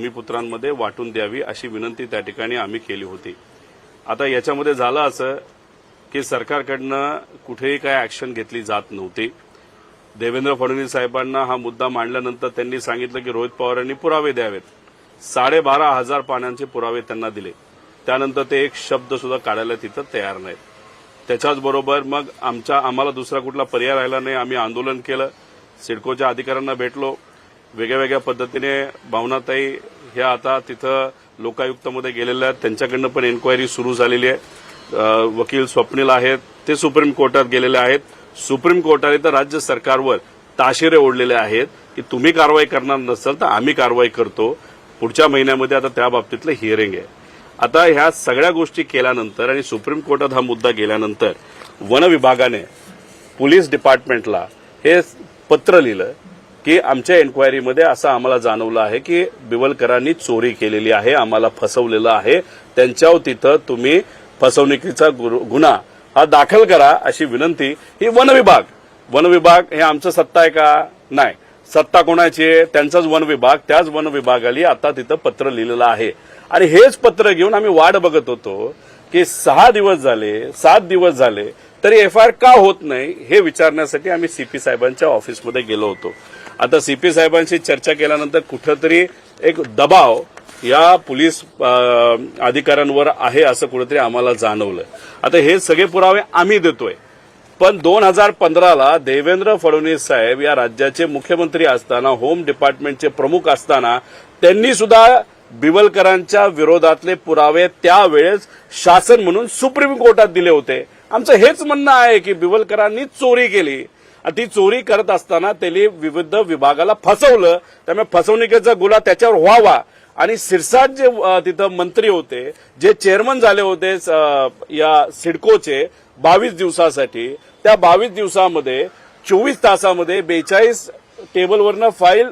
भूमिपुत्रांमध्ये वाटून द्यावी अशी विनंती त्या ठिकाणी आम्ही केली होती. आता याच्यामध्ये झालं असं की सरकारकडनं कुठेही काय अॅक्शन घेतली जात नव्हती. देवेंद्र फडणवीस साहेबांना हा मुद्दा मांडल्यानंतर त्यांनी सांगितलं की रोहित पवारांनी पुरावे द्यावेत. साडेबारा हजार पाण्याचे पुरावे त्यांना दिले. त्यानंतर ते एक शब्द सुद्धा काढायला तिथं तयार नाहीत. त्याच्याचबरोबर मग आमच्या आम्हाला दुसरा कुठला पर्याय राहिला नाही आम्ही आंदोलन केलं. सिडकोच्या अधिकाऱ्यांना भेटलो. वेगळ्या वेगळ्या पद्धतीने भावनाताई ह्या आता तिथं लोकायुक्तामध्ये गेलेल्या आहेत. त्यांच्याकडनं पण एन्क्वायरी सुरू झालेली आहे. वकील स्वप्नील आहेत. ते सुप्रीम कोर्टात गेलेले आहेत. सुप्रीम कोर्टाने तर राज्य सरकारवर ताशेरे ओढलेले आहेत की तुम्ही कारवाई करणार नसाल तर आम्ही कारवाई करतो. पुढच्या महिन्यामध्ये आता त्या बाबतीतलं हिअरिंग आहे. आता ह्या सगळ्या गोष्टी केल्यानंतर आणि सुप्रीम कोर्टात हा मुद्दा गेल्यानंतर वन विभागाने पोलीस डिपार्टमेंटला हे पत्र लिहिलं. की आमच्या एन्क्वायरीमध्ये असं आम्हाला जाणवलं आहे की बिवलकरांनी चोरी केलेली आहे आम्हाला फसवलेलं आहे. त्यांच्यावर तिथं तुम्ही फसवणुकीचा गुन्हा हा दाखल करा अशी विनंती. ही वन विभाग. वन विभाग हे आमचं सत्ता आहे का? नाही. सत्ता कोणाची आहे? त्यांचाच वन विभाग. त्याच वन विभागाली आता तिथं पत्र लिहिलेलं आहे. आणि हेच पत्र घेऊन आम्ही वाट बघत होतो की सहा दिवस झाले सात दिवस झाले तरी एफ आय आर का होत नाही हे विचारण्यासाठी आम्ही सीपी साहेबांच्या ऑफिसमध्ये गेलो होतो. आता सीपी साहेबांशी चर्चा केल्यानंतर कुठंतरी एक दबाव या पोलीस अधिकाऱ्यांवर आहे असं कुठेतरी आम्हाला जाणवलं आता हे सगळे पुरावे आम्ही देतोय. पण दोन हजार पंधराला देवेंद्र फडणवीस साहेब या राज्याचे मुख्यमंत्री असताना होम डिपार्टमेंटचे प्रमुख असताना त्यांनी सुद्धा बिवलकरांच्या विरोधातले पुरावे त्यावेळेस शासन म्हणून सुप्रीम कोर्टात दिले होते. आमचं हेच म्हणणं आहे की बिवलकरांनी चोरी केली. ती चोरी करत असताना त्यांनी विविध विभागाला फसवलं. त्यामुळे फसवणुकीचा गुन्हा त्याच्यावर व्हावा. आणि सिरसाट जे तिथं मंत्री होते जे चेअरमन झाले होते या सिडकोचे बावीस दिवसासाठी त्या बावीस दिवसामध्ये चोवीस तासामध्ये बेचाळीस टेबलवरनं फाईल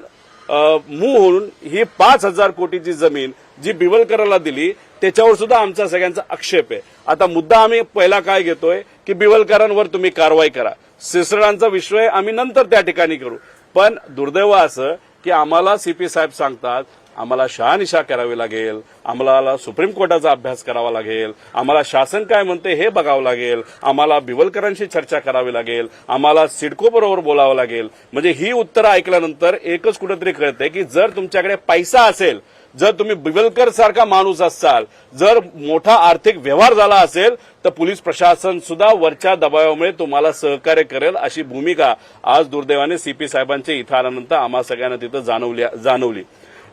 मूव्ह होऊन ही पाच हजार कोटीची जमीन जी बिवलकराला दिली त्याच्यावर सुद्धा आमचा सगळ्यांचा आक्षेप आहे. आता मुद्दा आम्ही पहिला काय घेतोय की बिवलकरांवर तुम्ही कारवाई करा. सिसरडांचा विषय आम्ही नंतर त्या ठिकाणी करू. पण दुर्दैव असं की आम्हाला सीपी साहेब सांगतात आम्हाला शहानिशा करावी लागेल आम्हाला सुप्रीम कोर्टाचा अभ्यास करावा लागेल आम्हाला शासन काय म्हणते हे बघावं लागेल आम्हाला बिवलकरांशी चर्चा करावी लागेल आम्हाला सिडको बरोबर बोलावं लागेल. म्हणजे ही उत्तरं ऐकल्यानंतर एकच कुठेतरी कळतंय की जर तुमच्याकडे पैसा असेल जर तुम्ही बिवलकर सारखा माणूस असाल जर मोठा आर्थिक व्यवहार झाला असेल तर पोलीस प्रशासन सुद्धा वरच्या दबावामुळे तुम्हाला सहकार्य करेल अशी भूमिका आज दुर्दैवाने सीपी साहेबांच्या इथं आल्यानंतर आम्हा सगळ्यांना तिथं जाणवली जाणवली.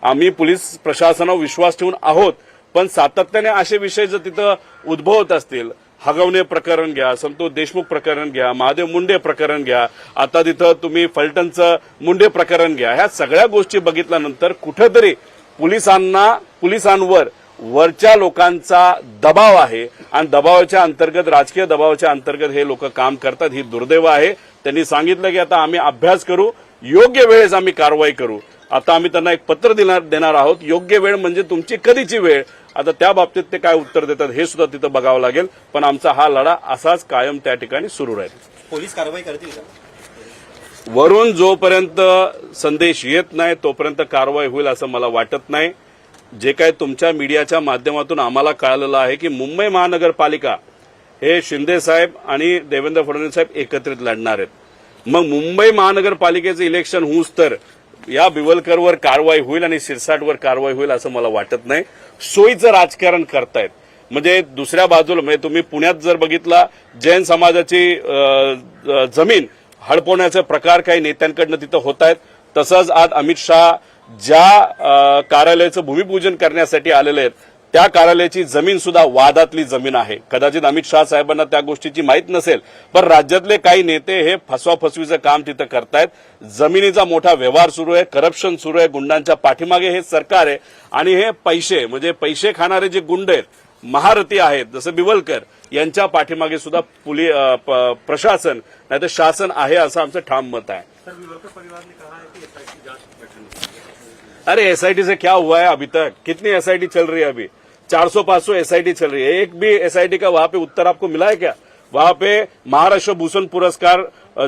आम्ही पोलीस प्रशासनावर विश्वास ठेवून आहोत पण सातत्याने असे विषय जर तिथं उद्भवत असतील हगवणे प्रकरण घ्या संतोष देशमुख प्रकरण घ्या महादेव मुंडे प्रकरण घ्या आता तिथं तुम्ही फलटणचं मुंडे प्रकरण घ्या ह्या सगळ्या गोष्टी बघितल्यानंतर कुठेतरी पोलिसांना पोलिसांवर वरच्या लोकांचा दबाव आहे आणि दबावाच्या अंतर्गत राजकीय दबावाच्या अंतर्गत हे लोक काम करतात. ही दुर्दैव आहे. त्यांनी सांगितलं की आता आम्ही अभ्यास करू योग्य वेळेस आम्ही कारवाई करू. आता आम्ही त्यांना एक पत्र देणार देणार आहोत. योग्य वेळ म्हणजे तुमची कधीची वेळ? आता त्या बाबतीत ते काय उत्तर देतात हे सुद्धा तिथं बघावं लागेल. पण आमचा हा लढा असाच कायम त्या ठिकाणी सुरू राहील. पोलीस कारवाई करतील का? वरून जोपर्यंत संदेश येत नाही तोपर्यंत कारवाई होईल असं मला वाटत नाही. जे काय तुमच्या मीडियाच्या माध्यमातून आम्हाला कळालेलं आहे की मुंबई महानगरपालिका हे शिंदे साहेब आणि देवेंद्र फडणवीस साहेब एकत्रित लढणार आहेत. मग मुंबई महानगरपालिकेचं इलेक्शन होऊच तर या बिवलकरवर कारवाई होईल आणि सिरसाटवर कारवाई होईल असं मला वाटत नाही. सोयीचं राजकारण करतायत. म्हणजे दुसऱ्या बाजूला म्हणजे तुम्ही पुण्यात जर बघितला जैन समाजाची जमीन हडपवण्याचे प्रकार काही नेत्यांकडनं तिथं होत आहेत तसंच आज अमित शहा ज्या कार्यालयाचं भूमिपूजन करण्यासाठी आलेले आहेत त्या कार्यालयाची जमीन सुद्धा वादातली जमीन आहे. कदाचित अमित शहा साहेबांना त्या गोष्टीची माहीत नसेल पण राज्यातले काही नेते हे फसवाफसवीचं काम तिथं करतायत. जमिनीचा मोठा व्यवहार सुरू आहे करप्शन सुरू आहे गुंडांच्या पाठीमागे हे सरकार आहे. आणि हे पैसे म्हणजे पैसे खाणारे जे गुंड आहेत महारथी आहेत जसं बिवलकर यांच्या पाठीमागे सुद्धा पुली प्रशासन नाही तर शासन आहे असं आमचं ठाम मत आहे. अरे एसआईटी से क्या हुआ है अभी तक? कितनी एसआईटी चल रही है अभी? 400 500 एसआईटी चल रही है। एक भी एसआईटी का वहाँ पे उत्तर आपको मिला है क्या? वहाँ पे महाराष्ट्र भूषण पुरस्कार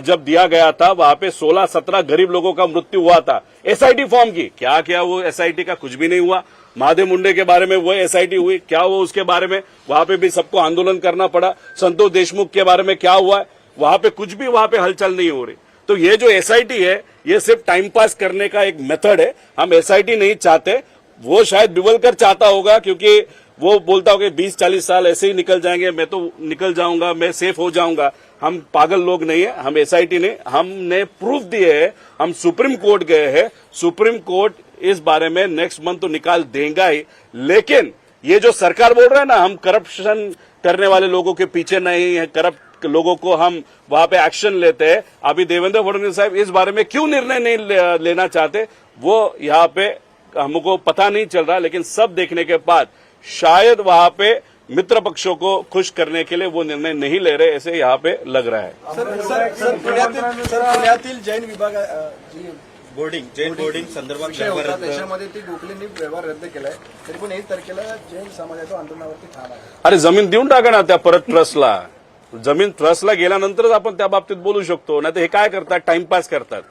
जब दिया गया था वहाँ पे 16-17 गरीब लोगों का मृत्यु हुआ था। एसआईटी फॉर्म की? क्या क्या वो एसआईटी का कुछ भी नहीं हुआ? महादेव मुंडे के बारे में, वो एसआईटी हुई, क्या वो उसके बारे में? वहाँ पे भी सबको आंदोलन करना पड़ा। संतोष देशमुख के बारे में क्या हुआ? है वहाँ पे कुछ भी वहाँ पे हलचल नहीं हो रही। तो ये जो एसआईटी है, ये सिर्फ़ टाइम पास करने का एक मेथड है। हम एसआईटी नहीं चाहते। वो शायद बिवलकर चाहता होगा, क्योंकि वो बोलता होगा बीस चालीस साल ऐसे ही निकल जाएँगे, मैं तो निकल जाऊँगा, मैं सेफ़ हो जाऊँगा। हम पागल लोग नहीं है, हम एसआईटी नहीं। हमने प्रूफ दिए है, हम सुप्रीम कोर्ट गए हैं। सुप्रीम कोर्ट इस बारे में नेक्स्ट मंथ तो निकाल देगा ही लेकिन ये जो सरकार बोल रहा है ना हम करप्शन करने वाले लोगों के पीछे नहीं है करप्ट लोगों को हम वहाँ पे एक्शन लेते हैं अभी देवेंद्र फडणवीस साहब इस बारे में क्यों निर्णय नहीं ले- लेना चाहते वो यहाँ पे हमको पता नहीं चल रहा लेकिन सब देखने के बाद शायद वहाँ पे मित्र पक्षों को खुश करने के लिए वो निर्णय नहीं ले रहे ऐसे यहाँ पे लग रहा है सर सर सर जैन विभाग अ, बोर्डिंग जैन बोर्डिंग संदर्भात विषय होता. त्याच्यामध्ये ती गोखलेंनी व्यवहार रद्द केलाय. तरी पण एक तारखेला जैन समाजाच्या आंदोलनावरती ठाम आहे. अरे जमीन देऊन टाका ना त्या परत ट्रस्टला जमीन ट्रस्टला गेल्यानंतरच आपण त्या बाबतीत बोलू शकतो. नाही तर हे काय करतात? टाइमपास करतात.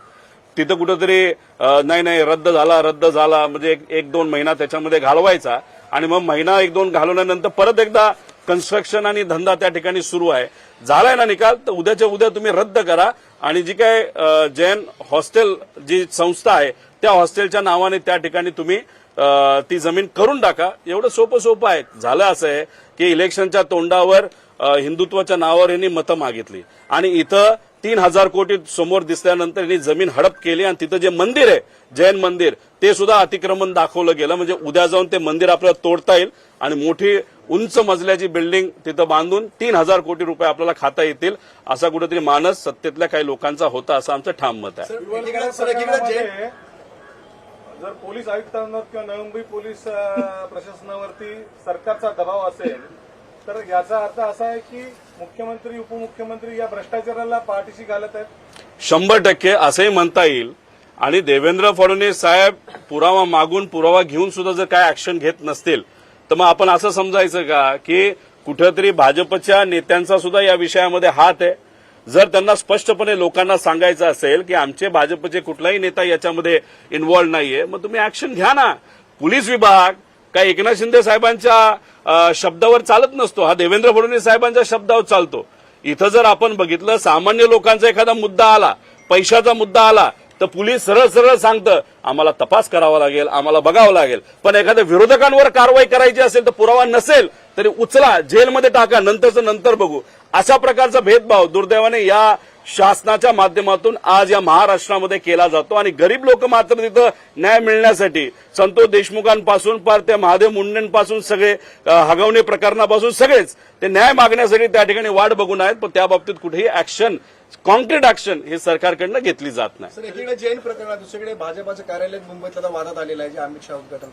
तिथं कुठंतरी अं, नाही नाही रद्द झाला रद्द झाला म्हणजे एक, एक दोन महिना त्याच्यामध्ये घालवायचा. आणि मग महिना एक दोन घालवल्यानंतर परत एकदा कन्स्ट्रक्शन आणि धंदा त्या ठिकाणी सुरू आहे. झालाय ना निकाल? तर उद्याच्या उद्या तुम्ही रद्द करा. आणि जी काय जैन हॉस्टेल जी संस्था आहे त्या हॉस्टेलच्या नावाने त्या ठिकाणी तुम्ही ती जमीन करून टाका. एवढं सोपं सोपं आहे. झालं असं आहे की इलेक्शनच्या तोंडावर हिंदुत्वाच्या नावावर यांनी मतं मागितली. आणि इथं तीन हजार कोटी समोर दिसल्यानंतर यांनी जमीन हडप केली आणि तिथं जे मंदिर आहे जैन मंदिर ते सुद्धा अतिक्रमण दाखवलं गेलं. म्हणजे उद्या जाऊन ते मंदिर आपल्याला तोडता येईल आणि मोठी उंच मजल्याची बिल्डिंग तिथं बांधून तीन हजार कोटी रुपये आपल्याला खाता येतील असा कुठेतरी मानस सत्तेतल्या काही लोकांचा होता असं आमचं ठाम मत आहे. जर पोलीस आयुक्तांवर किंवा नवी मुंबई पोलीस प्रशासनावरती सरकारचा दबाव असेल तर याचा अर्थ असा आहे की मुख्यमंत्री उपमुख्यमंत्री या भ्रष्टाचाराला पाठीशी घालत आहेत. शंभर टक्के असंही म्हणता येईल. आणि देवेंद्र फडणवीस साहेब पुरावा मागून पुरावा घेऊन सुद्धा जर काय ऍक्शन घेत नसतील तर मग आपण असं समजायचं का की कुठंतरी भाजपच्या नेत्यांचा सुद्धा या विषयामध्ये हात आहे. जर त्यांना स्पष्टपणे लोकांना सांगायचं असेल की आमचे भाजपचे कुठलाही नेता याच्यामध्ये इन्व्हॉल्व नाहीये मग तुम्ही ऍक्शन घ्या ना. पोलीस विभाग काय एकनाथ शिंदे साहेबांच्या शब्दावर चालत नसतो. हा देवेंद्र फडणवीस साहेबांच्या शब्दावर चालतो. इथं जर आपण बघितलं सामान्य लोकांचा एखादा मुद्दा आला पैशाचा मुद्दा आला तर पोलीस सरळ सरळ सांगतं आम्हाला तपास करावा लागेल आम्हाला बघावं लागेल. पण एखाद्या विरोधकांवर कारवाई करायची असेल तर पुरावा नसेल तरी उचला जेलमध्ये टाका नंतरचं नंतर बघू. अशा प्रकारचा भेदभाव दुर्दैवाने या शासनाच्या माध्यमातून आज या महाराष्ट्रामध्ये केला जातो आणि गरीब लोक मात्र तिथं न्याय मिळण्यासाठी संतोष देशमुखांपासून पार त्या महादेव मुंडेंपासून सगळे हगवणे प्रकरणापासून सगळेच ते न्याय मागण्यासाठी त्या ठिकाणी वाट बघून आहेत पण त्या बाबतीत कुठेही ऍक्शन कॉन्क्रीट ऍक्शन हे सरकारकडनं घेतली जात नाही. सर जैन प्रकरणात दुसरीकडे भाजपाच्या कार्यालय मुंबईत वादात आलेलं आहे जे अमित शहा उद्घाटन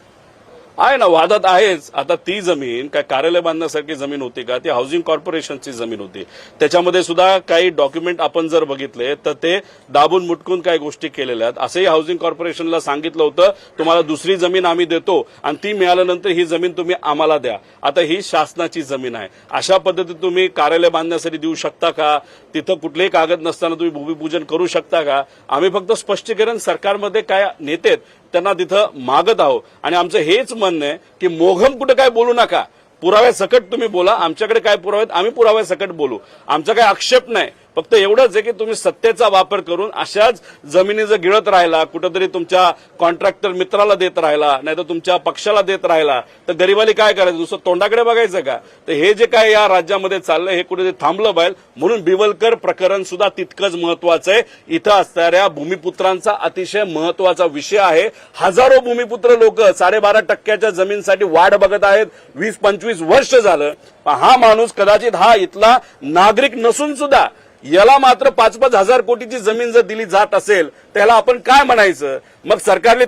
आहे ना वादात आहेच. आता ती जमीन काय कार्यालय बांधण्यासारखी जमीन होती का? ती हाऊसिंग कॉर्पोरेशनची जमीन होती. त्याच्यामध्ये सुद्धा काही डॉक्युमेंट आपण जर बघितले तर ते दाबून मुटकून काही गोष्टी केलेल्या आहेत. असंही हाऊसिंग कॉर्पोरेशनला सांगितलं होतं तुम्हाला दुसरी जमीन आम्ही देतो आणि ती मिळाल्यानंतर ही जमीन तुम्ही आम्हाला द्या. आता ही शासनाची जमीन आहे. अशा पद्धतीत तुम्ही कार्यालय बांधण्यासाठी देऊ शकता का? तिथं कुठलेही कागद नसताना तुम्ही भूमिपूजन करू शकता का? आम्ही फक्त स्पष्टीकरण सरकारमध्ये काय नेते आहेत त्यांना तिथं मागत आहोत आणि आमचं हेच म्हणणं आहे की मोघम कुठं काय बोलू नका. पुराव्या सकट तुम्ही बोला. आमच्याकडे काय पुरावे आम्ही पुराव्या सकट बोलू. आमचा काय आक्षेप नाही. फक्त एवढंच आहे की तुम्ही सत्तेचा वापर करून अशाच जमिनी जर गिळत राहिला कुठंतरी तुमच्या कॉन्ट्रॅक्टर मित्राला देत राहिला नाही तर तुमच्या पक्षाला देत राहिला तर गरिबाली काय करायचं? दुसरं तोंडाकडे बघायचं का? तर हे जे काय या राज्यामध्ये चाललंय हे कुठेतरी थांबलं पाहिजे. म्हणून बिवलकर प्रकरण सुद्धा तितकंच महत्वाचं आहे. इथं असणाऱ्या भूमिपुत्रांचा अतिशय महत्त्वाचा विषय आहे. हजारो भूमिपुत्र लोक साडेबारा टक्क्याच्या जमीनसाठी वाट बघत आहेत. वीस पंचवीस वर्ष झालं. हा माणूस कदाचित हा इथला नागरिक नसून सुद्धा याला मात्र पाच पाच हजार कोटीची जमीन जर दिली जात असेल त्याला आपण काय म्हणायचं? मग सरकारने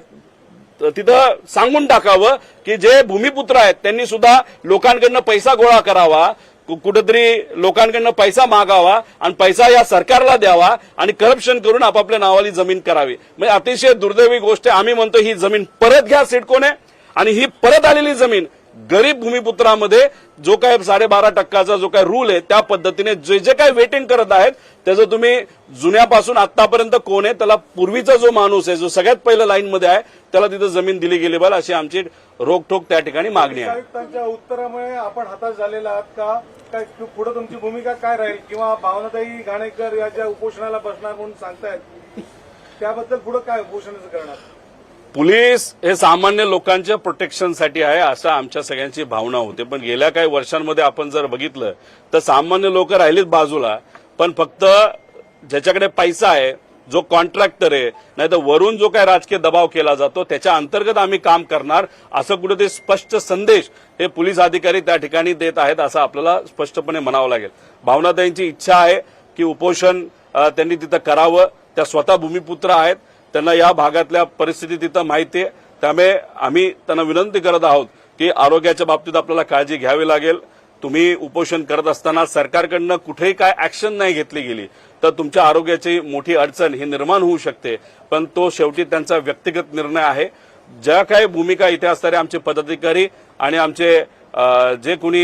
तिथं सांगून टाकावं की जे भूमिपुत्र आहेत त्यांनी सुद्धा लोकांकडनं पैसा गोळा करावा कुठेतरी लोकांकडनं पैसा मागावा आणि पैसा या सरकारला द्यावा आणि करप्शन करून आपापल्या नावाली जमीन करावी. म्हणजे अतिशय दुर्दैवी गोष्ट आम्ही म्हणतो ही जमीन परत घ्या सिडकोने. आणि ही परत आलेली जमीन गरीब भूमिपुत्रामध्ये जो काय साडेबारा टक्काचा जो काय रूल आहे त्या पद्धतीने जे जे काही वेटिंग करत आहेत त्याचं तुम्ही जुन्यापासून आतापर्यंत कोण आहे त्याला पूर्वीचा जो माणूस आहे जो सगळ्यात पहिलं लाईनमध्ये आहे त्याला तिथं जमीन दिली गेली पाहिजे अशी आमची रोकठोक त्या ठिकाणी मागणी आहे. आयुक्तांच्या उत्तरामुळे आपण हाताश झालेला आहात का? काय पुढे तुमची भूमिका काय राहील? किंवा भावनाताई घाणेकर या ज्या उपोषणाला बसणार म्हणून सांगतायत त्याबद्दल पुढे काय उपोषणाचं करणार? पोलीस हे सामान्य लोकांच्या प्रोटेक्शनसाठी आहे असं आमच्या सगळ्यांची भावना होते. पण गेल्या काही वर्षांमध्ये आपण जर बघितलं तर सामान्य लोक राहिलीत बाजूला पण फक्त ज्याच्याकडे पैसा आहे जो कॉन्ट्रॅक्टर आहे नाही तर वरून जो काही राजकीय दबाव केला जातो त्याच्या अंतर्गत आम्ही काम करणार असं कुठेतरी स्पष्ट संदेश हे पोलीस अधिकारी त्या ठिकाणी देत आहेत असं आपल्याला स्पष्टपणे म्हणावं लागेल. भावनाताईंची इच्छा आहे की उपोषण त्यांनी तिथं करावं. त्या स्वतः भूमिपुत्र आहेत. त्यांना या भागातल्या परिस्थिती तिथं माहिती आहे. त्यामुळे आम्ही त्यांना विनंती करत आहोत की आरोग्याच्या बाबतीत आपल्याला काळजी घ्यावी लागेल. तुम्ही उपोषण करत असताना सरकारकडनं कुठेही काय ऍक्शन नाही घेतली गेली तर तुमच्या आरोग्याची मोठी अडचण ही निर्माण होऊ शकते. पण तो शेवटी त्यांचा व्यक्तिगत निर्णय आहे. ज्या काही भूमिका इथे असणारे आमचे पदाधिकारी आणि आमचे जे कोणी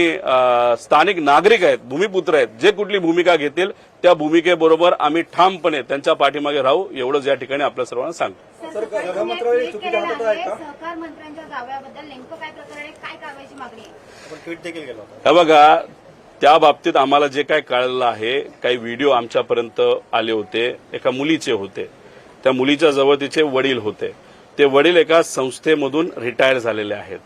स्थानिक नागरिक आहेत भूमिपुत्र आहेत जे कुठली भूमिका घेतील त्या भूमिकेबरोबर आम्ही ठामपणे त्यांच्या पाठीमागे राहू एवढंच या ठिकाणी आपल्या सर्वांना सांगतो. हे बघा त्या बाबतीत आम्हाला जे काय कळलं आहे काही व्हिडिओ आमच्यापर्यंत आले होते एका मुलीचे होते. त्या मुलीच्या जवळ तिचे वडील होते. ते वडील एका संस्थेमधून रिटायर झालेले आहेत.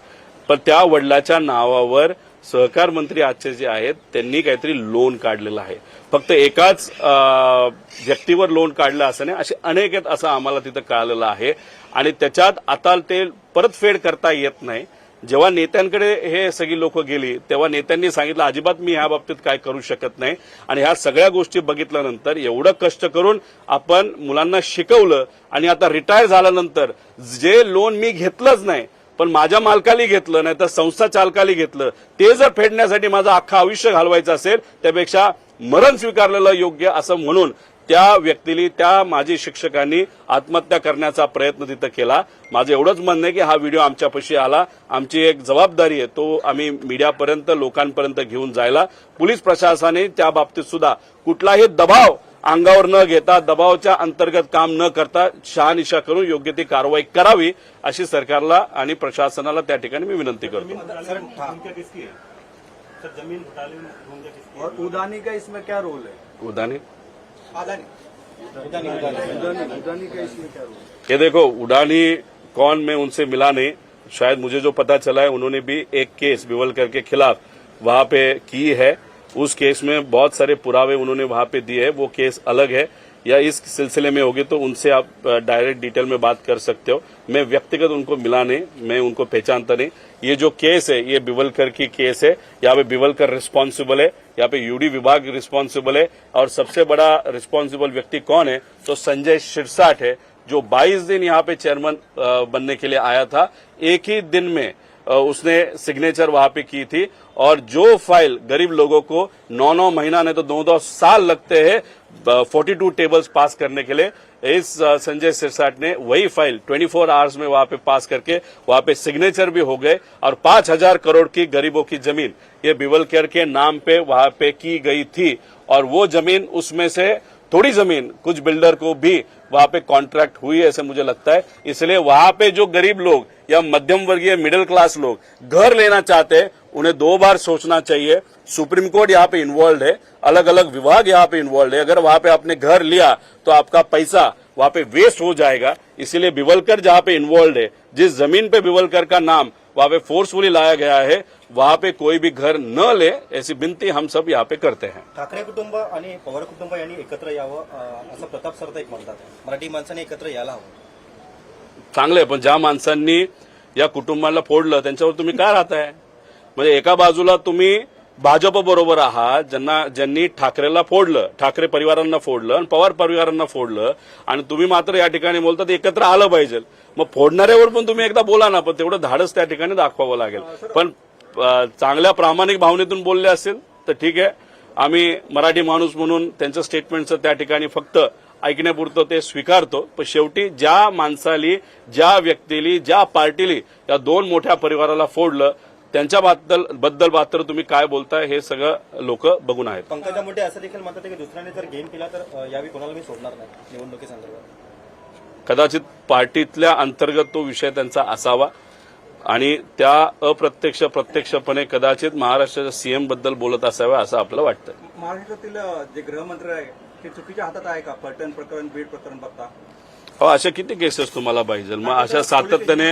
पण त्या वडिलाच्या नावावर सहकार मंत्री आजचे जे आहेत त्यांनी काहीतरी लोन काढलेलं आहे. फक्त एकाच व्यक्तीवर लोन काढलं असं नाही असे अनेक आहेत असं आम्हाला तिथं कळालेलं आहे. आणि त्याच्यात आता ते परतफेड करता येत नाही. जेव्हा नेत्यांकडे हे सगळी लोक गेली तेव्हा नेत्यांनी सांगितलं अजिबात मी ह्या बाबतीत काय करू शकत नाही. आणि ह्या सगळ्या गोष्टी बघितल्यानंतर एवढं कष्ट करून आपण मुलांना शिकवलं आणि आता रिटायर झाल्यानंतर जे लोन मी घेतलंच नाही पण माझ्या मालकाली घेतलं नाही तर संस्था चालकाली घेतलं. ते जर फेडण्यासाठी माझं अख्खं आयुष्य घालवायचं असेल त्यापेक्षा मरण स्वीकारलेलं योग्य असं म्हणून त्या व्यक्तीने त्या माजी शिक्षकांनी आत्महत्या करण्याचा प्रयत्न तिथं केला. माझं एवढंच म्हणणं आहे की हा व्हिडिओ आमच्यापाशी आला. आमची एक जबाबदारी आहे तो आम्ही मीडियापर्यंत लोकांपर्यंत घेऊन जायला. पोलीस प्रशासनाने त्या बाबतीत सुद्धा कुठलाही दबाव अंगावर न घेता दबावाच्या अंतर्गत काम न करता शहानिशा करून योग्य ती कारवाई करावी अशी सरकारला आणि प्रशासनाला त्या ठिकाणी मी विनंती करतो. उदानी का इसमें क्या रोल है? उदानी? ये देखो उड़ानी कौन मैं उनसे मिला नहीं। शायद मुझे जो पता चला है उन्होंने भी एक केस बिवलकर के खिलाफ वहां पे की है। उस केस में बहुत सारे पुरावे उन्होंने वहाँ पे दिए है, वो केस अलग है, या इस सिलसिले में होगी तो उनसे आप डायरेक्ट डिटेल में बात कर सकते हो। मैं व्यक्तिगत उनको मिला नहीं, मैं उनको पहचानता नहीं। ये जो केस है, ये बिवलकर की केस है, यहाँ पे बिवलकर रिस्पॉन्सिबल है, यहाँ पे यूडी विभाग रिस्पॉन्सिबल है, और सबसे बड़ा रिस्पॉन्सिबल व्यक्ति कौन है? तो संजय शिरसाट है, जो 22 दिन यहाँ पे चेयरमैन बनने के लिए आया था। एक ही दिन में उसने सिग्नेचर वहाँ पे की थी। और जो फ़ाइल गरीब लोगों को नौ नौ महीना नहीं तो दो दो साल लगते हैं फोर्टी टू टेबल्स पास करने के लिए, इस संजय सिरसाट ने वही फ़ाइल 24 फोर आवर्स में वहाँ पे पास करके वहाँ पे सिग्नेचर भी हो गए और पाँच हज़ार करोड़ की गरीबों की ज़मीन, ये बिवल केयर के नाम पे वहाँ पे की गई थी। और वो ज़मीन उसमें से थोड़ी ज़मीन, कुछ बिल्डर को भी वहाँ पे कॉन्ट्रैक्ट हुई है, ऐसे मुझे लगता है। इसलिए वहाँ पे जो गरीब लोग या मध्यम वर्गीय मिडिल क्लास लोग घर लेना चाहते हैं, उन्हें दो बार सोचना चाहिए। सुप्रीम कोर्ट यहाँ पे इन्वॉल्व है अलग अलग विभाग यहाँ पे इन्वॉल्व है। अगर वहाँ पे आपने घर लिया तो आपका पैसा वहाँ पे वेस्ट हो जाएगा। इसीलिए बिवलकर जहाँ पे इन्वॉल्व है, जिस ज़मीन पे बिवलकर का नाम वहां पे फोर्सफुली लाया गया है वहां पे कोई भी घर न ले ऐसी विनती हम सब यहाँ पे करते हैं। ठाकरे कुटुंब आणि पवार कुटुंब यांनी एकत्र यावं असं प्रताप सरनाईक म्हणतात. मराठी माणसाने एकत्र यायला हवं. चांगलं आहे पण ज्या माणसांनी या कुटुंबाला फोडलं त्यांच्यावर तुम्ही काय राहताय? म्हणजे एका बाजूला तुम्ही भाजप बरोबर आहात ज्यांना ज्यांनी ठाकरेला फोडलं ठाकरे परिवारांना फोडलं आणि पवार परिवारांना फोडलं आणि तुम्ही मात्र या ठिकाणी बोलतात एकत्र आलं पाहिजे. मग फोडणाऱ्यावर पण तुम्ही एकदा बोला ना पण तेवढं धाडस त्या ठिकाणी दाखवावं लागेल. पण चांगल्या प्रामाणिक भावनेतून बोलले असेल तर ठीक आहे. आम्ही मराठी माणूस म्हणून त्यांचं स्टेटमेंटचं त्या ठिकाणी फक्त ऐकण्यापुरतं ते स्वीकारतो. पण शेवटी ज्या माणसाली ज्या व्यक्तीली ज्या पार्टीली या दोन मोठ्या परिवाराला फोडलं त्यांच्या बद्दल बद्दल मात्र तुम्ही काय बोलताय हे सगळं लोक बघून आहेत. पंकजा मुंडे असं देखील म्हणतात की दुसऱ्याने जर गेम केला तर यावेळी कोणाला मी सोडणार नाही निवडणुकीसंदर्भात. कदाचित पार्टीतल्या अंतर्गत तो विषय त्यांचा असावा. आणि त्या अप्रत्यक्ष प्रत्यक्षपणे कदाचित महाराष्ट्राच्या सीएमबद्दल बोलत असाव्या असं आपल्याला वाटतं महाराष्ट्रातील जे गृहमंत्री आहे ते चुकीच्या हातात आहे का? पलटण प्रकरण बीड प्रकरण बघता. अहो अशा किती केसेस तुम्हाला पाहिजे मग अशा सातत्याने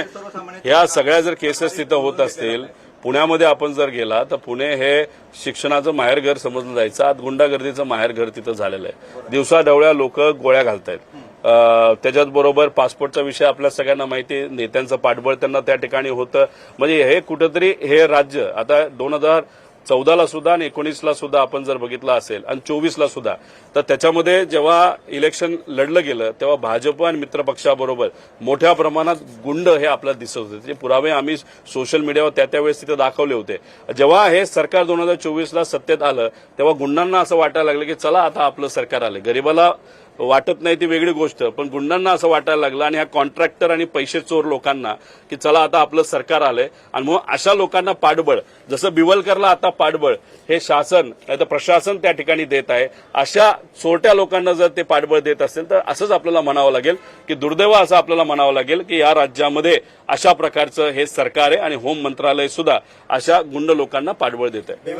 ह्या सगळ्या जर केसेस तिथं होत असतील पुण्यामध्ये आपण जर गेला तर पुणे हे शिक्षणाचं माहेरघर समजलं जायचं. आज गुंडागर्दीचं माहेरघर तिथं झालेलं आहे. दिवसा डवळ्या लोक गोळ्या घालतायत. त्याच्याचबरोबर बरोबर पासपोर्टचा विषय आपल्या सगळ्यांना माहिती नेत्यांचं पाठबळ त्यांना त्या ठिकाणी होतं. म्हणजे हे कुठंतरी हे राज्य आता दोन हजार चौदाला सुद्धा आणि एकोणीसला सुद्धा आपण जर बघितलं असेल आणि चोवीसला सुद्धा तर त्याच्यामध्ये जेव्हा इलेक्शन लढलं गेलं तेव्हा भाजप आणि मित्रपक्षाबरोबर मोठ्या प्रमाणात गुंड हे आपल्याला दिसत होते. ते पुरावे आम्ही सोशल मीडियावर त्या त्यावेळेस तिथे दाखवले होते. जेव्हा हे सरकार दोन हजार चोवीसला सत्तेत आलं तेव्हा गुंडांना असं वाटायला लागलं की चला आता आपलं सरकार आलं. गरीबाला वाटत नाही ती वेगळी गोष्ट पण गुंडांना असं वाटायला लागलं आणि ह्या कॉन्ट्रॅक्टर आणि पैसे चोर लोकांना की चला आता आपलं सरकार आलंय आणि मग अशा लोकांना पाठबळ जसं बिवलकरला आता पाठबळ हे शासन नाही तर प्रशासन त्या ठिकाणी देत आहे अशा चोरट्या लोकांना जर ते पाठबळ देत असेल तर असंच आपल्याला म्हणावं लागेल की दुर्दैव असं आपल्याला म्हणावं लागेल की या राज्यामध्ये अशा प्रकारचं हे सरकार आहे आणि होम मंत्रालय सुद्धा अशा गुंड लोकांना पाठबळ देत आहे.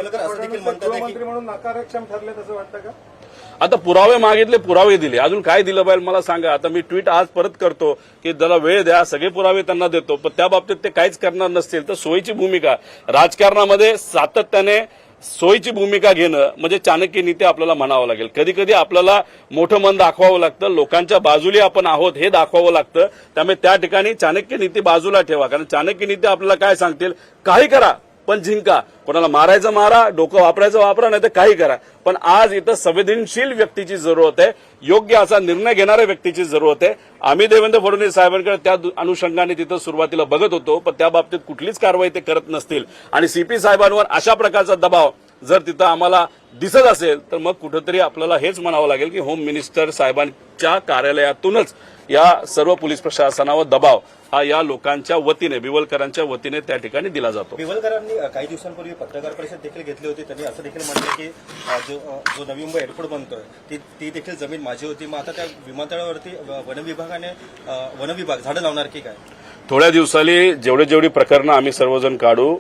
आता पुरावे मागितले पुरावे दिले. अजून काय दिलं पाहिजे मला सांगा. आता मी ट्विट आज परत करतो की जरा वेळ द्या सगळे पुरावे त्यांना देतो. पण त्या बाबतीत ते काहीच करणार नसतील. तर सोयीची भूमिका. राजकारणामध्ये सातत्याने सोयीची भूमिका घेणं म्हणजे चाणक्य नीती आपल्याला म्हणावं लागेल. कधी कधी आपल्याला मोठं मन दाखवावं लागतं. लोकांच्या बाजूली आपण आहोत हे दाखवावं लागतं. त्यामुळे त्या ठिकाणी चाणक्य नीती बाजूला ठेवा. कारण चाणक्य नीती आपल्याला काय सांगतील? काही करा. पण जिंका कोणाला मारायचं मारा डोकं वापरायचं वापरा नाही तर काही करा. पण आज इथं संवेदनशील व्यक्तीची जरूरत आहे. योग्य असा निर्णय घेणाऱ्या व्यक्तीची जरूरत आहे. आम्ही देवेंद्र फडणवीस साहेबांकडे त्या अनुषंगाने तिथं सुरुवातीला बघत होतो पण त्या बाबतीत कुठलीच कारवाई ते करत नसतील. आणि सीपी साहेबांवर अशा प्रकारचा दबाव जर तिथं आम्हाला दिसत असेल तर मग कुठंतरी आपल्याला हेच म्हणावं लागेल की होम मिनिस्टर साहेबांच्या कार्यालयातूनच या सर्व पोलीस प्रशासनावर दबाव हा या लोकांच्या वतीने बिवलकरांच्या वतीने त्या ठिकाणी दिला जातो. बिवलकरांनी काही दिवसांपूर्वी पत्रकार परिषद देखील घेतली होती. त्यांनी असं देखील म्हटलं की जो जो नवी मुंबई एअरपोर्ट बनतोय ती ती देखील जमीन माझी होती. मग आता त्या विमानतळावरती वनविभागाने वनविभाग झाडं लावणार की काय? थोड्या दिवसाली जेवढे जेवढी प्रकरणं आम्ही सर्वजण काढू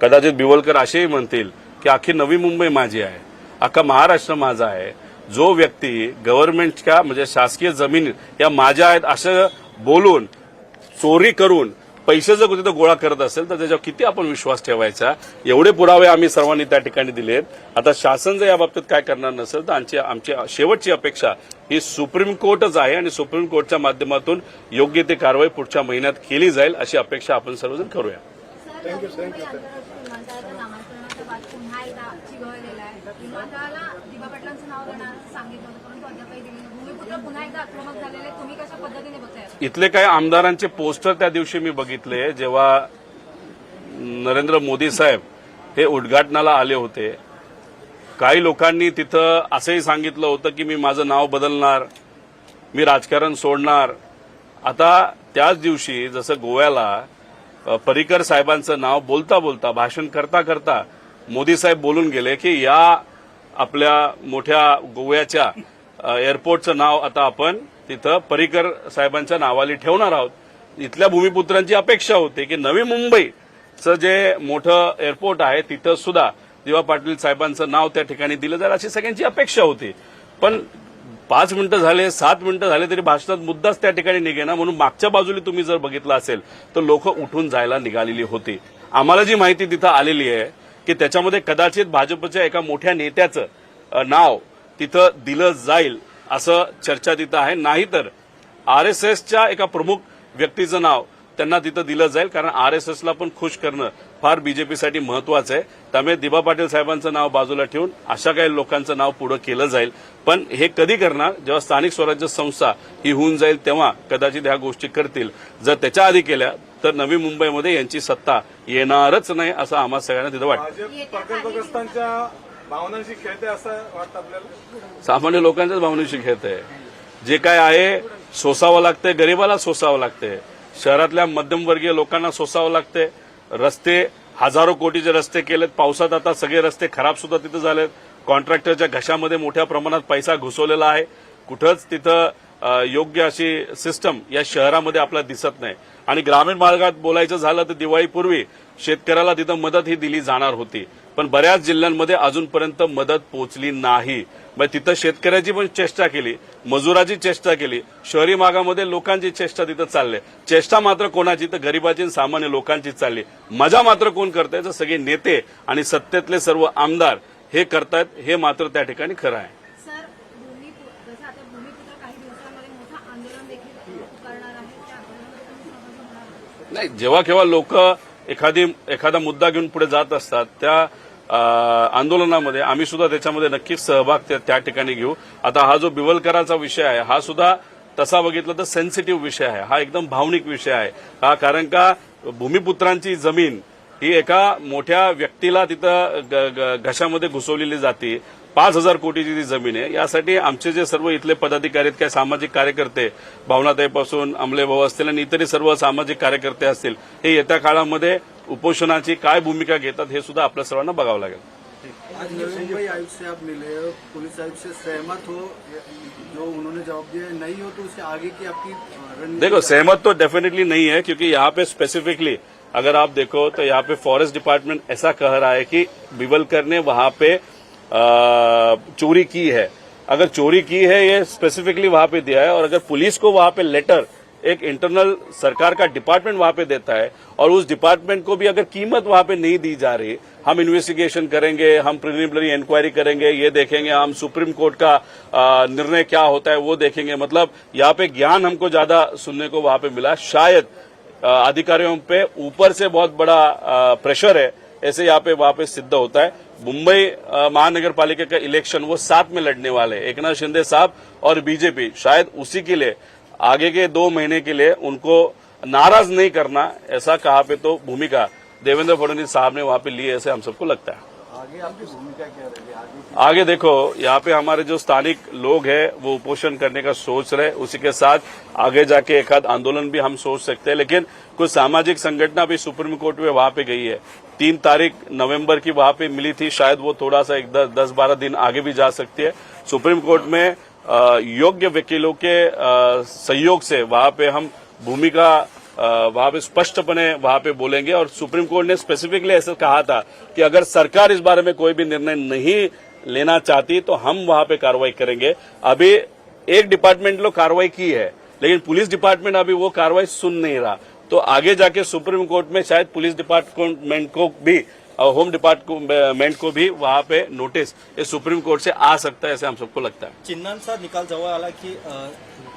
कदाचित बिवलकर असेही म्हणतील की अख्खी नवी मुंबई माझी आहे अख्खा महाराष्ट्र माझा आहे. जो व्यक्ती गव्हर्नमेंटच्या म्हणजे शासकीय जमीन या माझ्या आहेत असं बोलून चोरी करून पैसे जर कुठे गोळा करत असेल तर त्याच्यावर किती आपण विश्वास ठेवायचा? एवढे पुरावे आम्ही सर्वांनी त्या ठिकाणी दिलेत. आता शासन जर या बाबतीत काय करणार नसेल तर आमची आमची शेवटची अपेक्षा ही सुप्रीम कोर्टच आहे आणि सुप्रीम कोर्टच्या माध्यमातून योग्य ती कारवाई पुढच्या महिन्यात केली जाईल अशी अपेक्षा आपण सर्वजण करूया. थँक्यू थँक्यू मुंबई आंतरराष्ट्रीय विमानतळाच्या नामांतरणाचा वाद पुन्हा एकदा चिघळलेला आहे. विमानतळाला दिबा पाटलांचं नाव देणार सांगितलं होतं परंतु अद्यापही दिली भूमिपुत्र पुन्हा एकदा आक्रमक झालेले तुम्ही कशा पद्धतीने बघताय इथले काही आमदारांचे पोस्टर त्या दिवशी मी बघितले. जेव्हा नरेंद्र मोदी साहेब हे उद्घाटनाला आले होते काही लोकांनी तिथं असंही सांगितलं होतं की मी माझं नाव बदलणार मी राजकारण सोडणार. आता त्याच दिवशी जसं गोव्याला अ, पर्रिकर साहेबांचं नाव बोलता बोलता भाषण करता करता मोदी साहेब बोलून गेले की या आपल्या मोठ्या गोव्याच्या एअरपोर्टचं नाव आता आपण तिथं पर्रिकर साहेबांच्या नावाली ठेवणार आहोत. इथल्या भूमिपुत्रांची अपेक्षा होती की नवी मुंबईचं जे मोठं एअरपोर्ट आहे तिथं सुद्धा दिवा पाटील साहेबांचं नाव त्या ठिकाणी दिलं जाईल अशी सगळ्यांची अपेक्षा होती. पण पाच मिनिटं झाले सात मिनिटं झाले तरी भाषणात मुद्दाच त्या ठिकाणी निघेना म्हणून मागच्या बाजूला तुम्ही जर बघितलं असेल तर लोक उठून जायला निघालेली होती. आम्हाला जी माहिती तिथं आलेली आहे की त्याच्यामध्ये कदाचित भाजपच्या एका मोठ्या नेत्याचं नाव तिथं दिलं जाईल असं चर्चा तिथं आहे. नाहीतर आर एस एसच्या एका प्रमुख व्यक्तीचं नाव त्यांना तिथं दिलं जाईल कारण आर एस एसला पण खुश करणं फार बीजेपीसाठी महत्वाचं आहे. त्यामुळे दिबा पाटील साहेबांचं नाव बाजूला ठेवून अशा काही लोकांचं नाव पुढे केलं जाईल. पण हे कधी करणार? जेव्हा स्थानिक स्वराज्य संस्था ही होऊन जाईल तेव्हा कदाचित ह्या गोष्टी करतील. जर त्याच्या आधी केल्या तर नवी मुंबईमध्ये यांची सत्ता येणारच नाही असं आम्हा सगळ्यांना तिथं वाटतं. भावनांशी खेळते असं वाटतं आपल्याला? सामान्य लोकांच्याच भावनेशी खेळत. जे काय आहे सोसावं लागतंय गरिबाला सोसावं लागतंय. शहरातल्या मध्यमवर्गीय लोकांना सोसावं लागतंय. रस्ते हजारो कोटीचे रस्ते केलेत. पावसात आता सगळे रस्ते खराब सुद्धा तिथं झालेत. कॉन्ट्रॅक्टरच्या घशामध्ये मोठ्या प्रमाणात पैसा घुसवलेला आहे. कुठंच तिथं योग्य अशी सिस्टम या शहरामध्ये आपल्याला दिसत नाही. आणि ग्रामीण मार्गात बोलायचं झालं तर दिवाळीपूर्वी शेतकऱ्याला तिथं मदत ही दिली जाणार होती. पण बऱ्याच जिल्ह्यांमध्ये अजूनपर्यंत मदत पोचली नाही. मग तिथं शेतकऱ्याची पण चेष्टा केली. मजुराची चेष्टा केली. शहरी भागामध्ये लोकांची चेष्टा तिथं चालली. चेष्टा मात्र कोणाची? तर गरिबाची आणि सामान्य लोकांची चालली. मजा मात्र कोण करताय? तर सगळे नेते आणि सत्तेतले सर्व आमदार हे करतायत. हे मात्र त्या ठिकाणी खरं आहे. नाही जेव्हा केव्हा लोक एखादी एखादा मुद्दा घेऊन पुढे जात असतात त्या आंदोलनामध्ये आम्ही सुद्धा त्याच्यामध्ये नक्कीच सहभाग त्या- त्या ठिकाणी घेऊ. आता हा जो बिवलकराचा विषय आहे हा सुद्धा तसा बघितलं तर सेन्सिटिव्ह विषय आहे. हा एकदम भावनिक विषय आहे. हा कारण का भूमिपुत्रांची जमीन ही एका मोठ्या व्यक्तीला तिथं ग- घशामध्ये घुसवलेली जाते. पाच हजार कोटीची ती जमीन आहे यासाठी आमचे जे सर्व इथले पदाधिकारी आहेत काय सामाजिक कार्यकर्ते भावनाताईपासून अमले भाऊ असतील आणि इतरही सर्व सामाजिक कार्यकर्ते असतील हे येत्या काळामध्ये उपोषणाची काय भूमिका घेतात हे सुद्धा आपल्या सर्वांना बघावं लागेल. आज मुंबई आयुक्त से आप मिले पुलिस आयुक्त से सहमत हो जो उन्होंने जवाब दिया नहीं हो तो उससे आगे की आपकी देखो सहमत तो डेफिनेटली नहीं है क्योंकि यहाँ पे स्पेसिफिकली अगर आप देखो तो यहाँ पे फॉरेस्ट डिपार्टमेंट ऐसा कह रहा है कि बिवलकर ने वहां पे चोरी की है। अगर चोरी की है, ये स्पेसिफिकली वहाँ पे दिया है, और अगर पुलिस को वहाँ पे लेटर एक इंटरनल सरकार का डिपार्टमेंट वहाँ पे देता है, और उस डिपार्टमेंट को भी अगर कीमत वहाँ पे नहीं दी जा रही, हम इन्वेस्टिगेशन करेंगे, हम प्रिलिमिनरी इंक्वायरी करेंगे, ये देखेंगे हम सुप्रीम कोर्ट का निर्णय क्या होता है, वो देखेंगे। मतलब यहाँ पे ज्ञान हमको ज़्यादा सुनने को वहाँ पे मिला। शायद अधिकारियों पे ऊपर से बहुत बड़ा प्रेशर है ऐसे यहाँ पे वहाँ पे सिद्ध होता है। मुंबई महानगर पालिका का इलेक्शन वो साथ में लड़ने वाले हैं। एकनाथ शिंदे साहब और बीजेपी शायद उसी के लिए आगे के दो महीने के लिए उनको नाराज़ नहीं करना ऐसा कहा पे तो भूमिका देवेंद्र फडणवीस साहब ने वहाँ पे ली ऐसे हम सबको लगता है। आगे आपकी भूमिका क्या रहेगी? आगे आगे देखो यहाँ पे हमारे जो स्थानिक लोग हैं वो उपोषण करने का सोच रहे उसी के साथ आगे जाके एक आध आंदोलन भी हम सोच सकते हैं लेकिन कुछ सामाजिक संगठना भी सुप्रीम कोर्ट में वहाँ पे गई है। तीन तारीख नवंबर की वहाँ पे मिली थी शायद वो थोड़ा सा एक दस, दस बारह दिन आगे भी जा सकती है। सुप्रीम कोर्ट में योग्य वकीलों के सहयोग से वहाँ पे हम भूमिका वहाँ पे स्पष्टपने वहाँ पे बोलेंगे। और सुप्रीम कोर्ट ने स्पेसिफिकली ऐसा कहा था कि अगर सरकार इस बारे में कोई भी निर्णय नहीं लेना चाहती तो हम वहाँ पे कार्रवाई करेंगे। अभी एक डिपार्टमेंट लोग कार्रवाई की है लेकिन पुलिस डिपार्टमेंट अभी वो कार्रवाई सुन नहीं रहा। तो आगे जाके सुप्रीम कोर्ट में शायद पुलिस डिपार्टमेंट को भी और होम डिपार्टमेंट को भी वहां पे नोटिस ये सुप्रीम कोर्ट से आ सकता है ऐसे हम सबको लगता है। चिन्हांचा निकाल जवळ आला की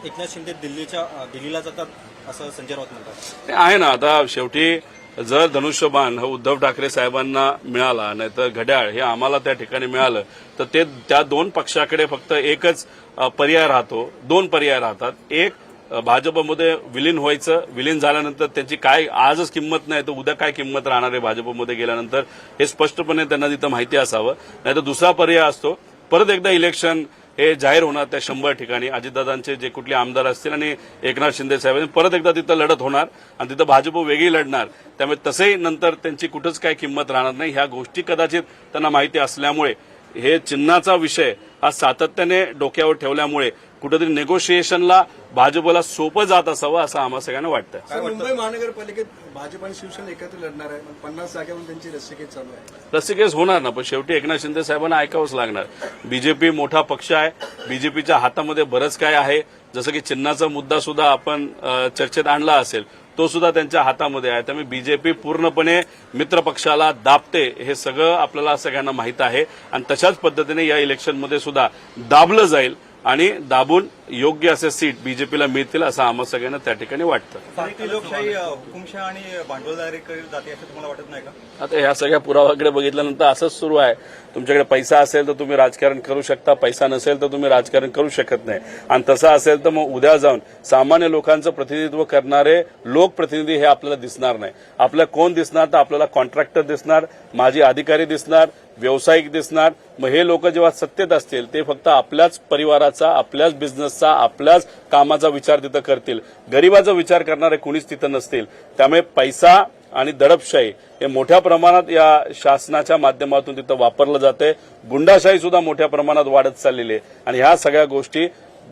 एकनाथ शिंदे दिल्लीच्या दिल्लीला जातात असं संजय राऊत म्हणतात. आहे ना आता शेवटी जर धनुष्यबाण हा उद्धव ठाकरे साहेबांना मिळाला नाहीतर घड्याळ हे आम्हाला त्या ठिकाणी मिळालं तर ते त्या दोन पक्षाकडे फक्त एकच पर्याय राहतो दोन पर्याय राहतात. एक भाजपमध्ये विलीन व्हायचं विलीन झाल्यानंतर त्यांची काय आजच किंमत नाही तर उद्या काय किंमत राहणार आहे भाजपमध्ये गेल्यानंतर हे स्पष्टपणे त्यांना तिथं माहिती असावं. नाहीतर दुसरा पर्याय असतो परत एकदा इलेक्शन हे जाहीर होणार त्या शंभर ठिकाणी. अजितदादांचे जे कुठले आमदार असतील आणि एकनाथ शिंदे साहेब परत एकदा तिथं लढत होणार आणि तिथं भाजप वेगळी लढणार. त्यामुळे तसंही नंतर त्यांची कुठंच काही किंमत राहणार नाही. ह्या गोष्टी कदाचित त्यांना माहिती असल्यामुळे हे चिन्हाचा विषय हा सातत्याने डोक्यावर ठेवल्यामुळे कुठेतरी नेगोशिएशनला भाजपला सोपं जात असावं असं आम्हाला सगळ्यांना वाटतं मुंबई महानगरपालिकेत भाजप आणि शिवसेना एकत्र लढणार आहे. पन्नास जागेवर त्यांची रस्सीखेच चालू आहे. रस्सीकेस होणार ना पण शेवटी एकनाथ शिंदे साहेबांना ऐकावंच लागणार. बीजेपी मोठा पक्ष आहे. बीजेपीच्या हातामध्ये बरंच काय आहे. जसं की चिन्हाचा मुद्दा सुद्धा आपण चर्चेत आणला असेल. तो सुद्धा त्यांच्या हातामध्ये आहे. त्यामुळे बीजेपी पूर्णपणे मित्रपक्षाला दाबते हे सगळं आपल्याला सगळ्यांना माहीत आहे. आणि तशाच पद्धतीने या इलेक्शनमध्ये सुद्धा दाबलं जाईल. आणि दाबून योग्य असे सीट बीजेपीला मिळतील असं आम्हा सगळ्यांना त्या ठिकाणी वाटतं. लोकशाही हुकुमशाह आणि भांडवलदारीकडे जाते असं तुम्हाला वाटत नाही का? आता ह्या सगळ्या पुराव्याकडे बघितल्यानंतर असंच सुरू आहे. तुमच्याकडे पैसा असेल तर तुम्ही राजकारण करू शकता. पैसा नसेल तर तुम्ही राजकारण करू शकत नाही. आणि तसं असेल तर मग उद्या जाऊन सामान्य लोकांचं प्रतिनिधित्व करणारे लोकप्रतिनिधी हे आपल्याला दिसणार नाही. आपल्याला कोण दिसणार तर आपल्याला कॉन्ट्रॅक्टर दिसणार माजी अधिकारी दिसणार व्यावसायिक दिसणार. मग हे लोक जेव्हा सत्तेत असतील ते फक्त आपल्याच परिवाराचा आपल्याच बिझनेसचा आपल्याच कामाचा विचार तिथं करतील. गरिबाचा विचार करणारे कुणीच तिथं नसतील. त्यामुळे पैसा आणि दडपशाही हे मोठ्या प्रमाणात या शासनाच्या माध्यमातून तिथं वापरलं जाते गुंडाशाही सुद्धा मोठ्या प्रमाणात वाढत चाललेली आहे. आणि ह्या सगळ्या गोष्टी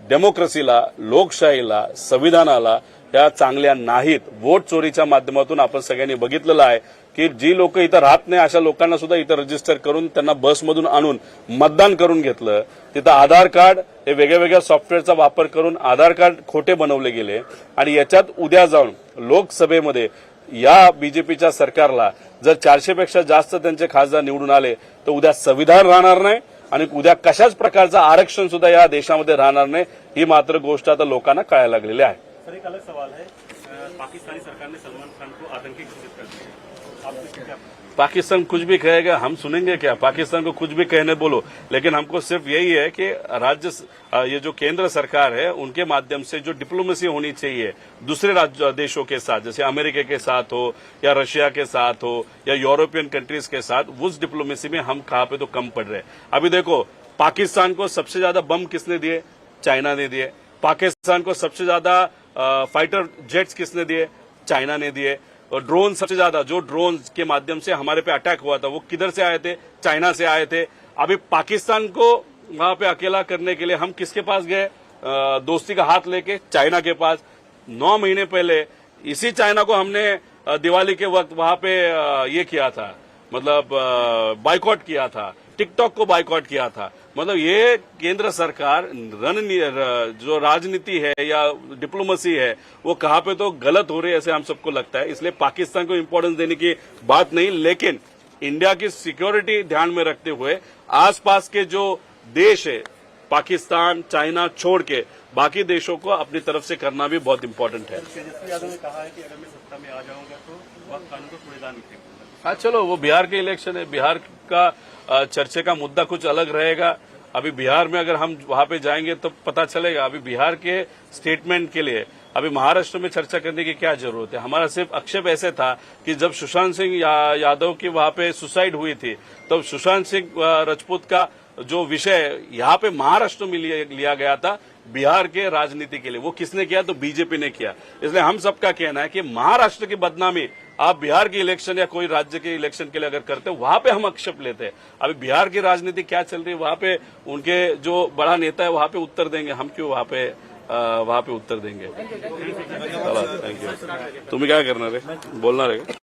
डेमोक्रेसीला लोकशाहीला संविधानाला या चांगल्या नाहीत. वोट चोरीच्या माध्यमातून आपण सगळ्यांनी बघितलेलं आहे. की जी लोक इथं राहत नाही अशा लोकांना सुद्धा इथं रजिस्टर करून त्यांना बसमधून आणून मतदान करून घेतलं. तिथं आधार कार्ड हे वेगळ्या वेगळ्या सॉफ्टवेअरचा वापर करून आधार कार्ड खोटे बनवले गेले. आणि याच्यात उद्या जाऊन लोकसभेमध्ये या बीजेपीच्या सरकारला जर चारशेपेक्षा जास्त त्यांचे खासदार निवडून आले तर उद्या संविधान राहणार नाही आणि उद्या कशाच प्रकारचं आरक्षण सुद्धा या देशामध्ये राहणार नाही ही मात्र गोष्ट आता लोकांना कळायला लागलेली आहे. सर एक अलग सवाल पाकिस्तानी सरकारने सलमान खान को आतंकी पाकिस्तान कुछ भी कहेगा, हम सुनेंगे क्या? पाकिस्तान को कुछ भी कहने बोलो। लेकिन हमको सिर्फ़ यही है कि राज्य ये जो केंद्र सरकार है, उनके माध्यम से जो डिप्लोमेसी होनी चाहिए, दूसरे राज्य, देशों के साथ, जैसे अमेरिका के साथ हो, या रशिया के साथ हो, या यूरोपियन कंट्रीज़ के साथ, उस डिप्लोमेसी में हम कहाँ पे तो कम पड़ रहे अभी देखो, पाकिस्तान को सबसे ज़्यादा बम किसने दिए? चाइना ने दिए। पाकिस्तान को सबसे ज़्यादा फाइटर जेट्स किसने दिए? चाइना ने दिए। ड्रोन सबसे ज़्यादा, जो ड्रोन के माध्यम से हमारे पे अटैक हुआ था, वो किधर से आए थे? चाइना से आए थे। अभी पाकिस्तान को वहाँ पे अकेला करने के लिए हम किसके पास गए? दोस्ती का हाथ लेके चाइना के पास। नौ महीने पहले इसी चाइना को हमने दिवाली के वक्त वहाँ पे ये किया था। मतलब बाइकआउट किया था। टिकटॉक को बाइकआउट किया था। मतलब ये केंद्र सरकार रणनी र- जो राजनीति है या डिप्लोमेसी है वो कहाँ पे तो गलत हो रही है ऐसे हम सबको लगता है। इसलिए पाकिस्तान को इम्पोर्टेंस देने की बात नहीं लेकिन इंडिया की सिक्योरिटी ध्यान में रखते हुए आसपास के जो देश है पाकिस्तान चाइना छोड़ के बाकी देशों को अपनी तरफ़ से करना भी बहुत इम्पोर्टेंट है। तेजस्वी यादव ने कहा है कि अगर मैं सत्ता में आ जाऊँगा तो वक्त कानून को कूड़ेदान में हाँ चलो वो बिहार के इलेक्शन है। बिहार का चर्चे का मुद्दा कुछ अलग रहेगा। अभी बिहार में अगर हम वहाँ पे जाएँगे तो पता चलेगा अभी बिहार के स्टेटमेंट के लिए अभी महाराष्ट्र में चर्चा करने की क्या ज़रूरत है? हमारा सिर्फ़ आक्षेप ऐसे था कि जब सुशांत सिंह या, यादव की वहाँ पे सुसाइड हुई थी तब सुशांत सिंह राजपूत का जो विषय यहाँ पे महाराष्ट्र में लिया गया था बिहार के राजनीति के लिए। वो किसने किया? तो बीजेपी ने किया। इसलिए हम सबका कहना है कि महाराष्ट्र की बदनामी आप बिहार की इलेक्शन या कोई राज्य के इलेक्शन के लिए अगर करते हो, वहाँ पे हम आक्षेप लेते हैं। अभी बिहार की राजनीति क्या चल रही है, वहाँ पे उनके जो बड़ा नेता है, वहाँ पे उत्तर देंगे। हम क्यों वहाँ पे वहाँ पे उत्तर देंगे? थैंक यू तुम्हें क्या करना रे? बोलना का